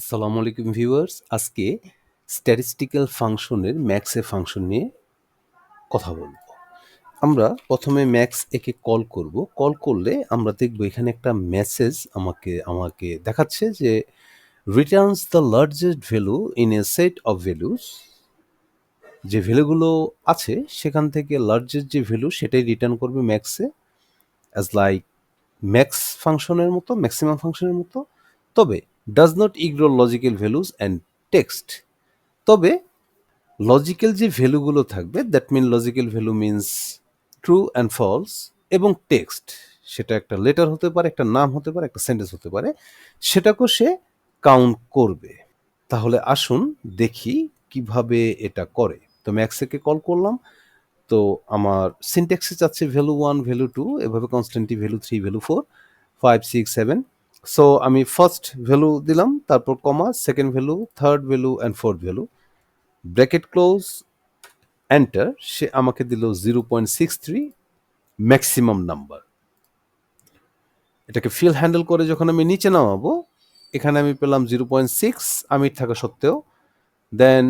আসসালামু আলাইকুম ভিউয়ার্স। আজকে স্ট্যাটিস্টিক্যাল ফাংশনের ম্যাক্সে ফাংশন নিয়ে কথা বলব। আমরা প্রথমে ম্যাক্স একে কল করব। কল করলে আমরা দেখব এখানে একটা মেসেজ আমাকে আমাকে দেখাচ্ছে যে returns the largest value in a set of values যে ভ্যালুগুলো আছে, সেখান থেকে লার্জেস্ট যে ভ্যালু সেটাই রিটার্ন করবে ম্যাক্সে অ্যাজ লাইক ম্যাক্স ফাংশনের মতো ম্যাক্সিমাম ফাংশনের মতো। তবে does not ignore logical values and text তবে লজিক্যাল যে ভ্যালুগুলো থাকবে that mean logical value means true and false এবং টেক্সট সেটা একটা লেটার হতে পারে, একটা নাম হতে পারে, একটা সেন্টেন্স হতে পারে, সেটাকেও সে কাউন্ট করবে। তাহলে আসুন দেখি কীভাবে এটা করে। তো ম্যাক্সেকে কল করলাম। তো আমার সিনট্যাক্সে চাচ্ছে ভ্যালু ওয়ান ভ্যালু টু এভাবে constantly value three value four five six seven so আমি ফার্স্ট ভ্যালু দিলাম, তারপর comma second value third value and fourth value bracket close enter সে আমাকে দিল zero point six three maximum number এটাকে fill handle করে যখন আমি নিচে নামাবো, এখানে আমি পেলাম জিরো পয়েন্ট সিক্স আমির থাকা সত্ত্বেও। দেন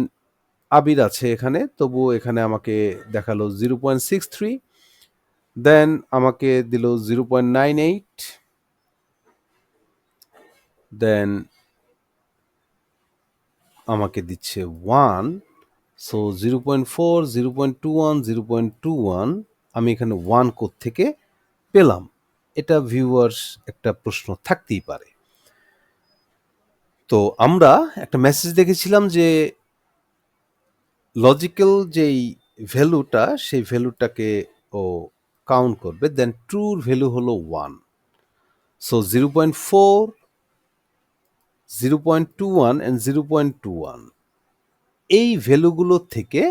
আবির আছে এখানে, তবুও এখানে আমাকে দেখাল zero point six three then আমাকে দিল zero point nine eight then আমাকে দিচ্ছে one so zero point four zero point two one zero point two one আমি এখানে ওয়ান কোথ থেকে পেলাম। এটা ভিউয়ার্স একটা প্রশ্ন থাকতেই পারে। তো আমরা একটা মেসেজ দেখেছিলাম যে লজিক্যাল যেই ভ্যালুটা সেই ভ্যালুটাকে ও কাউন্ট করবে দেন ট্রুর ভ্যালু হলো one so zero point four zero point two one and zero point two one এই ভ্যালুগুলো থেকে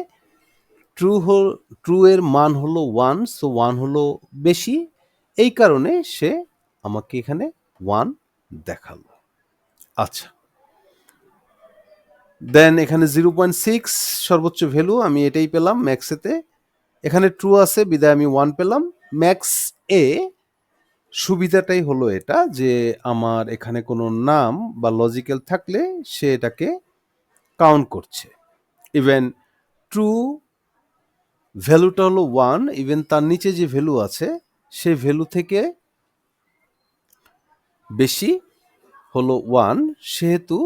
ট্রু হল ট্রু এর মান হলো ওয়ান সো ওয়ান হলো বেশি। এই কারণে সে আমাকে এখানে ওয়ান দেখাল। আচ্ছা। দেন এখানে জিরো পয়েন্ট সিক্স সর্বোচ্চ ভ্যালু, আমি এটাই পেলাম ম্যাক্সেতে এখানে ট্রু আছে, বিদায় আমি ওয়ান পেলাম। ম্যাক্স এ সুবিধাটাই হলো এটা যে আমার এখানে কোনো নাম বা লজিক্যাল থাকলে সে এটাকে কাউন্ট করছে। ইভেন ট্রু ভ্যালুটা হলো ওয়ান ইভেন তার নিচে যে ভ্যালু আছে, সে ভ্যালু থেকে বেশি হলো ওয়ান সেহেতু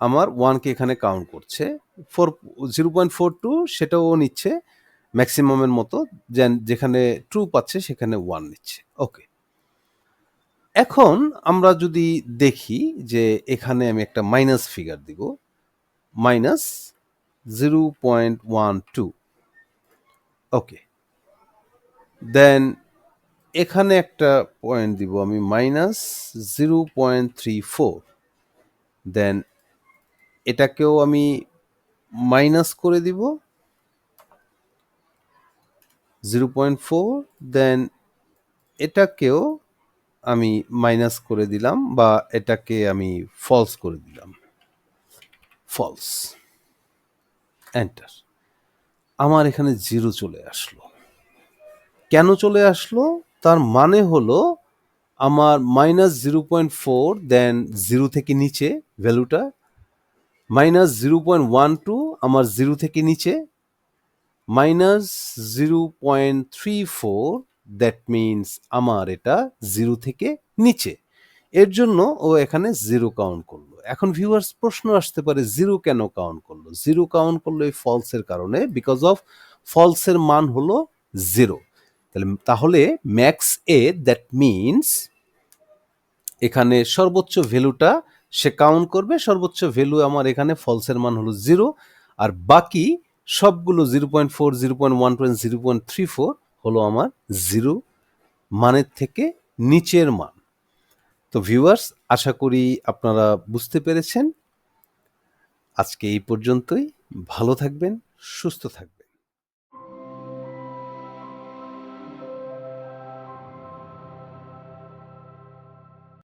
আমার ওয়ানকে এখানে কাউন্ট করছে। Four zero point four two সেটাও নিচ্ছে ম্যাক্সিমামের মতো যেখানে ট্রু পাচ্ছে সেখানে ওয়ান নিচ্ছে। ওকে এখন আমরা যদি দেখি যে এখানে আমি একটা মাইনাস ফিগার দিব minus zero point one two okay then এখানে একটা পয়েন্ট দিব আমি minus zero point three four then এটাকেও আমি মাইনাস করে দিব জিরো পয়েন্ট ফোর দেন এটাকেও আমি মাইনাস করে দিলাম বা এটাকে আমি ফলস করে দিলাম। ফলস এন্টার আমার এখানে জিরো চলে আসলো। কেন চলে আসলো? তার মানে হলো আমার minus zero point four then zero থেকে নিচে ভ্যালুটা minus zero point one two আমার জিরো থেকে নিচে minus zero point three four that means আমার এটা জিরো থেকে নিচে। এর জন্য ও এখানে জিরো কাউন্ট করল। এখন ভিউয়ার্স প্রশ্ন আসতে পারে জিরো কেন কাউন্ট করল? জিরো কাউন্ট করল এই ফলসের কারণে বিকজ অফ ফলসের মান হলো জিরো তাহলে তাহলে ম্যাক্স এ দ্যাট মিনস এখানে সর্বোচ্চ ভ্যালুটা সে কাউন্ট করবে, সর্বোচ্চ ভ্যালু আমার এখানে ফলসের মান হলো জিরো আর বাকি সবগুলো zero point four zero point one point zero point three four হলো আমার জিরো, মানের থেকে নিচের মান। তো ভিউয়ার্স আশা করি আপনারা বুঝতে পেরেছেন। আজকে এই পর্যন্তই। ভালো থাকবেন, সুস্থ থাকবেন।